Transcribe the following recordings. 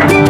Ah,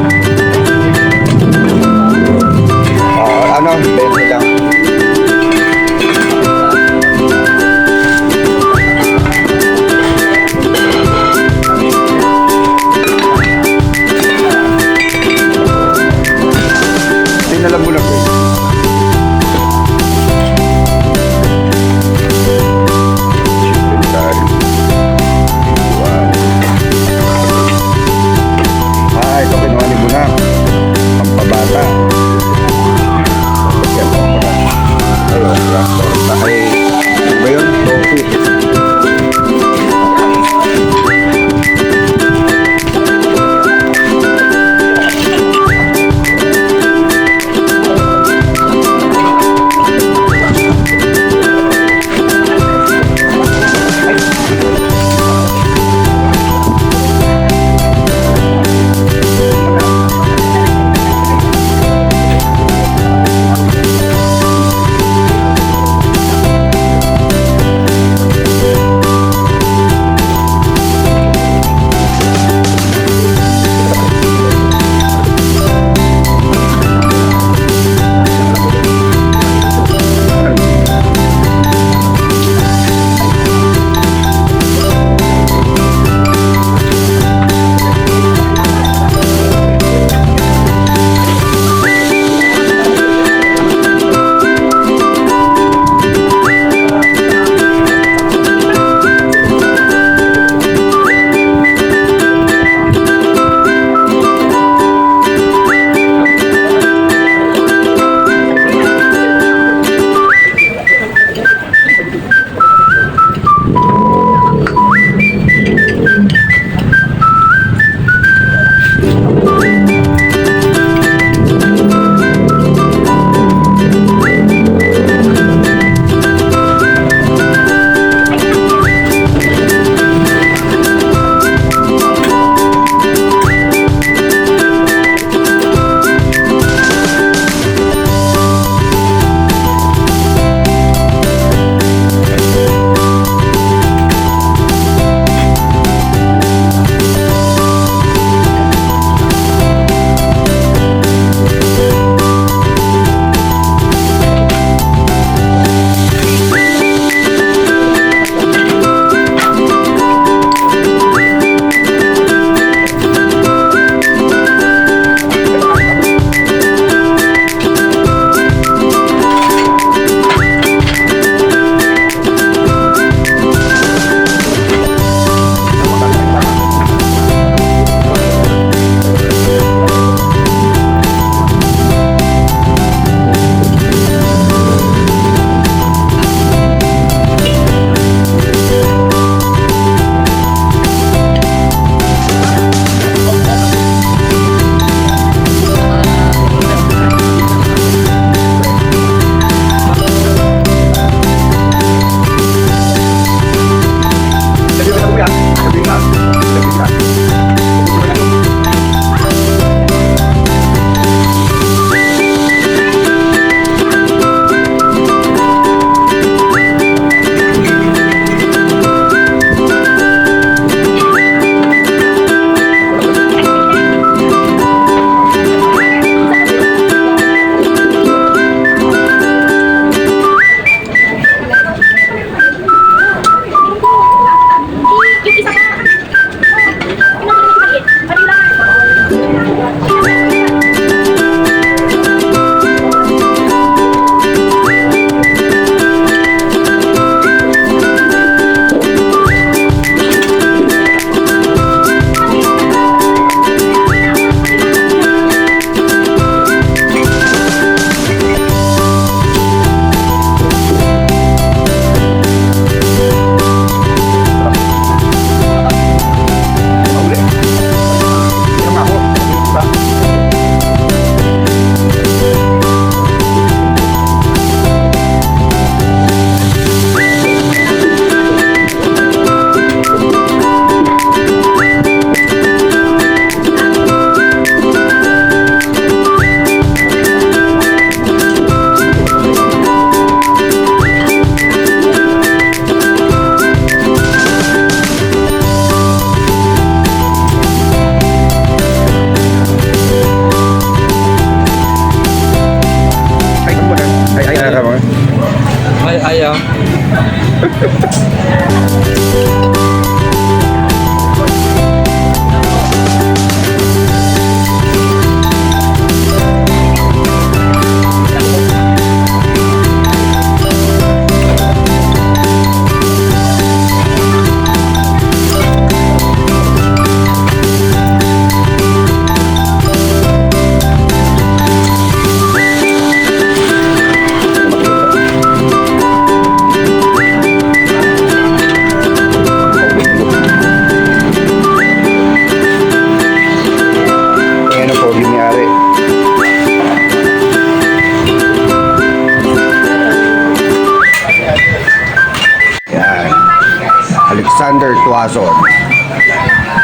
Tuason.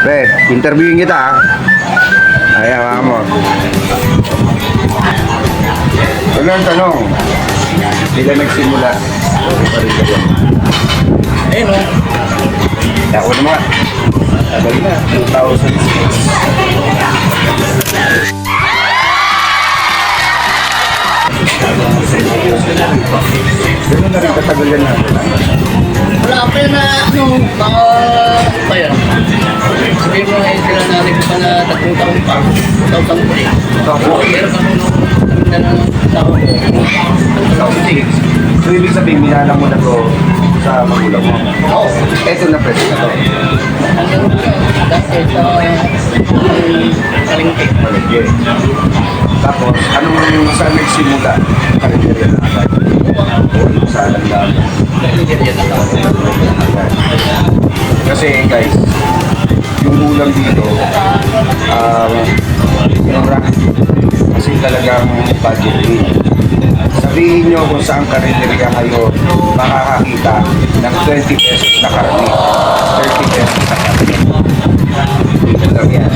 Pre, interviewin kita ha. Ay, hawakan mo. Ano ang tanong? Sila nagsimula. Ayun o. Ako naman. Tagal na. 2006. Ganun na rin katagal yan natin. Wala pa yun na ano, mga pa yun. Sabihin mo eh, sila na pa na tatlong taon pa. Taon taon pa rin. Meron kami nung na ng tao ko. So, ibig sabihin, minala mo na to sa magulang mo. Oo. Eto na pwede na to. Hanggang dati sa kalingki. Malagye. Tapos, anong saan nagsimula? Karinderya na agad. O sa alam Kasi guys, yung ulam dito, um, mura. Kasi talagang budget din. Sabihin nyo kung saan karinderya kayo makakakita ng 20 pesos na karne. 30 pesos na karne. Dito lang yan.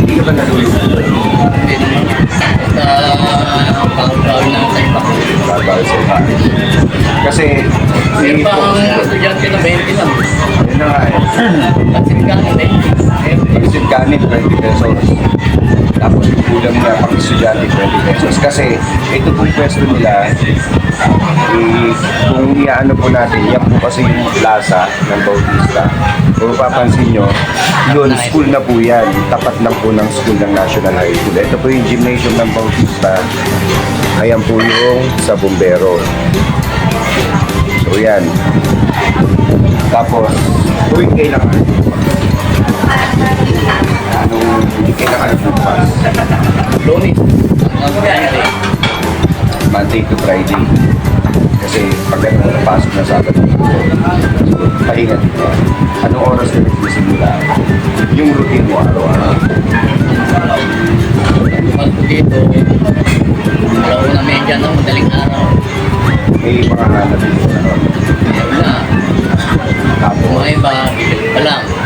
Hindi ka ba nalulungkot? Hindi naman. Sa pang-gawin sa bahay. Kasi, Meron hindi pa po. ang estudyante na 20 lang. Yun na nga eh. 20 pesos. Kasi ito pong pwesto nila, eh, kung iaano po natin, yan po kasi yung plaza ng Bautista. Kung papansin nyo, yun, school na po yan. Tapat lang po ng school ng National High School. Ito po yung gymnasium ng Bautista. Ayan po yung sa Bombero. So yan. Tapos, tuwing kailangan. Anong kailangan bukas? Lunis. Monday to Friday. Kasi pag ano napasok na sa agad pahinga dito. Anong oras ka nagsisimula? Yung routine mo araw-araw. Ko dito. Ko na medya ng madaling araw. May mga hanap dito na ron. Na. Kung Tapos, mga iba, pa lang.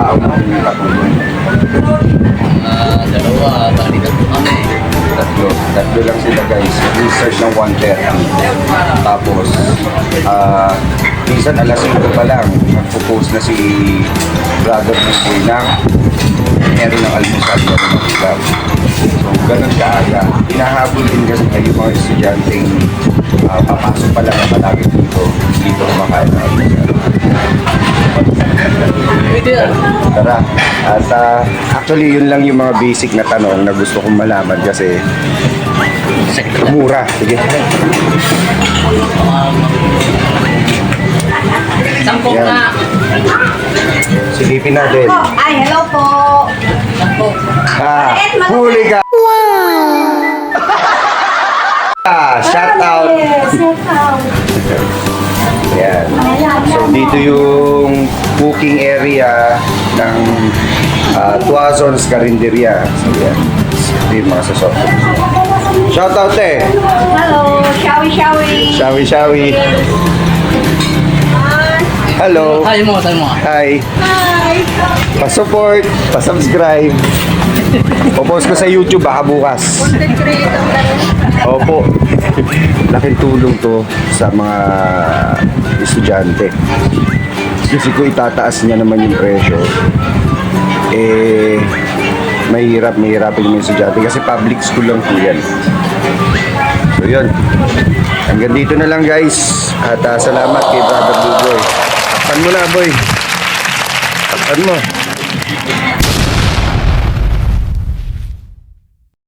Tao na katulong? Mga dalawa, bali tatlo kami. Tatlo. Tatlo lang sila guys. Research ng 130. Tapos, ah, minsan alas 5 pa lang, nagpo-post na si brother ng boy na meron ng almusal, meron ng ulam. So, ganun kaaga. Hinahabol din kasi kayo mga estudyanteng ah, papasok pa lang ang malapit dito. Dito kumakain ng almusal. Yan. Tara. At ah, actually, yun lang yung mga basic na tanong na gusto kong malaman kasi mura. Sige. Sampung Yan. na. Silipin natin. Ay, hello po. Sampung. Ah, huli ka! ah, shout out! Shout out. So, dito yung cooking area ng uh, Tuazon's Carinderia. So, yan. Ito yung mga sasok. Shout out eh! Hello, shawi shawi. Hello. Tayo mo, tayo mo. Hi. Hi. Pa-support, pa-subscribe. Popost ko sa YouTube baka bukas. Content creator. Opo. Laking tulong to sa mga estudyante. Kasi kung itataas niya naman yung presyo, eh, mahirap, mahirapin yung estudyante kasi public school lang po yan. So yun. Hanggang dito na lang guys. At ah, salamat kay Brother Buboy. Takpan mo boy. Takpan.